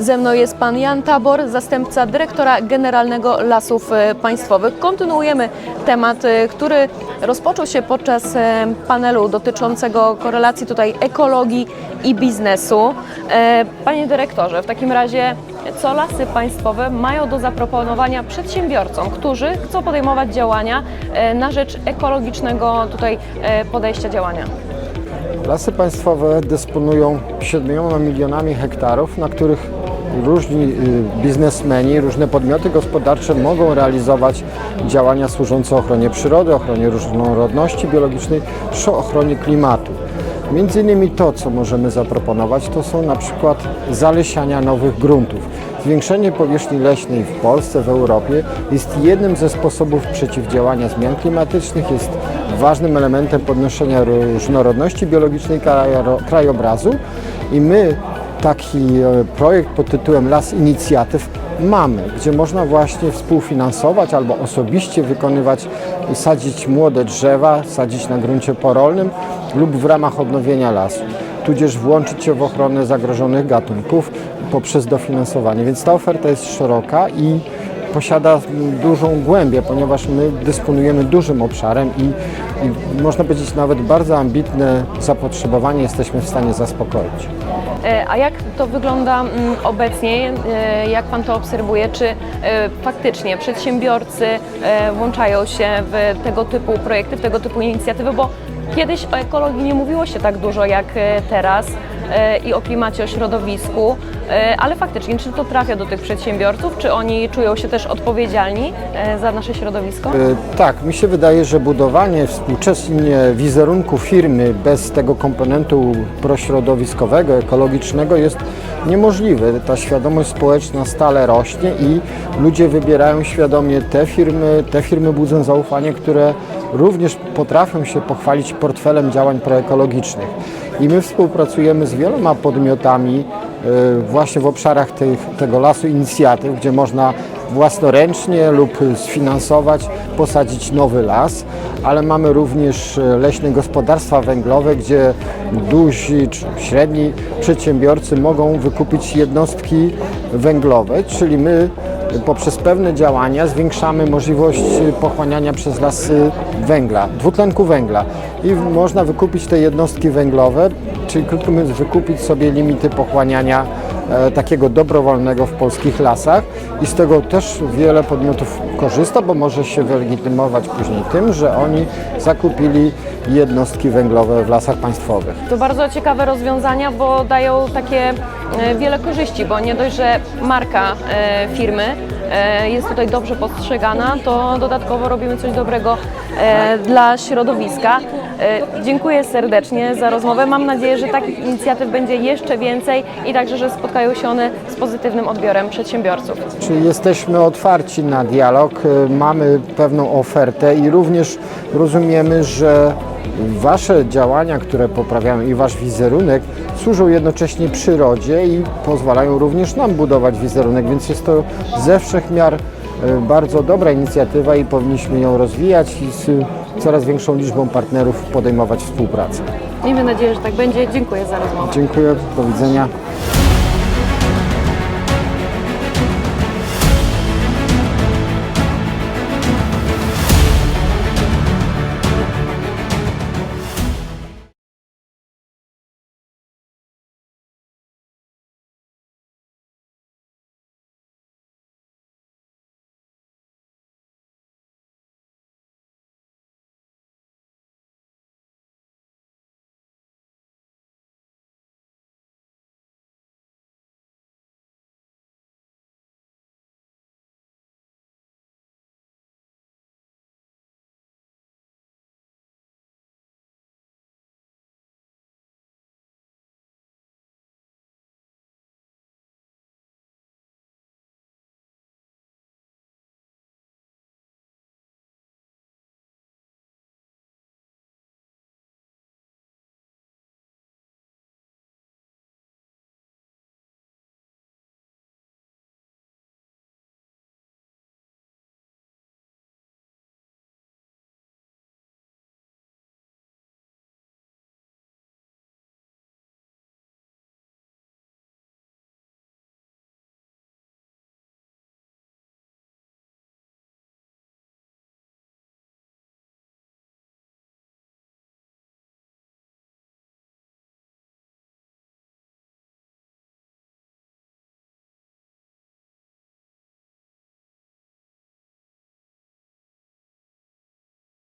Ze mną jest pan Jan Tabor, zastępca dyrektora generalnego Lasów e, Państwowych. Kontynuujemy temat, e, który rozpoczął się podczas e, panelu dotyczącego korelacji tutaj ekologii i biznesu. Panie dyrektorze, w takim razie co Lasy Państwowe mają do zaproponowania przedsiębiorcom, którzy chcą podejmować działania na rzecz ekologicznego tutaj podejścia działania? Lasy państwowe dysponują 7 milionami hektarów, na których różni y, biznesmeni, różne podmioty gospodarcze mogą realizować działania służące ochronie przyrody, ochronie różnorodności biologicznej czy ochronie klimatu. Między innymi to, co możemy zaproponować, to są na przykład zalesiania nowych gruntów. Zwiększenie powierzchni leśnej w Polsce, w Europie jest jednym ze sposobów przeciwdziałania zmian klimatycznych, jest ważnym elementem podnoszenia różnorodności biologicznej krajo- krajobrazu i my taki e, projekt pod tytułem Las Inicjatyw mamy, gdzie można właśnie współfinansować albo osobiście wykonywać sadzić młode drzewa, sadzić na gruncie porolnym lub w ramach odnowienia lasu, tudzież włączyć się w ochronę zagrożonych gatunków poprzez dofinansowanie. Więc ta oferta jest szeroka i posiada dużą głębię, ponieważ my dysponujemy dużym obszarem i, i można powiedzieć nawet bardzo ambitne zapotrzebowanie jesteśmy w stanie zaspokoić. E, A jak to wygląda mm, obecnie? E, Jak Pan to obserwuje? Czy e, faktycznie przedsiębiorcy włączają się w tego typu projekty, w tego typu inicjatywy? Bo kiedyś o ekologii nie mówiło się tak dużo jak teraz i o klimacie, o środowisku, e, ale faktycznie, czy to trafia do tych przedsiębiorców? Czy oni czują się też odpowiedzialni e, za nasze środowisko? E, Tak, mi się wydaje, że budowanie współczesnie wizerunku firmy bez tego komponentu prośrodowiskowego, ekologicznego jest niemożliwe. Ta świadomość społeczna stale rośnie i ludzie wybierają świadomie te firmy, te firmy budzą zaufanie, które również potrafią się pochwalić portfelem działań proekologicznych. I my współpracujemy z wieloma podmiotami e, właśnie w obszarach tych, tego lasu inicjatyw, gdzie można własnoręcznie lub sfinansować, posadzić nowy las, ale mamy również e, leśne gospodarstwa węglowe, gdzie duzi czy średni przedsiębiorcy mogą wykupić jednostki węglowe, czyli my poprzez pewne działania zwiększamy możliwość pochłaniania przez lasy węgla, dwutlenku węgla. I można wykupić te jednostki węglowe, czyli krótko mówiąc wykupić sobie limity pochłaniania takiego dobrowolnego w polskich lasach i z tego też wiele podmiotów korzysta, bo może się wylegitymować później tym, że oni zakupili jednostki węglowe w lasach państwowych. To bardzo ciekawe rozwiązania, bo dają takie e, wiele korzyści, bo nie dość, że marka e, firmy e, jest tutaj dobrze postrzegana, to dodatkowo robimy coś dobrego e, dla środowiska. E, Dziękuję serdecznie za rozmowę. Mam nadzieję, że takich inicjatyw będzie jeszcze więcej i także, że spotkają się one z pozytywnym odbiorem przedsiębiorców. Czyli jesteśmy otwarci na dialog, y, mamy pewną ofertę i również rozumiemy, że Wasze działania, które poprawiają i Wasz wizerunek służą jednocześnie przyrodzie i pozwalają również nam budować wizerunek, więc jest to ze wszech miar bardzo dobra inicjatywa i powinniśmy ją rozwijać i z coraz większą liczbą partnerów podejmować współpracę. Miejmy nadzieję, że tak będzie. Dziękuję za rozmowę. Dziękuję, do widzenia.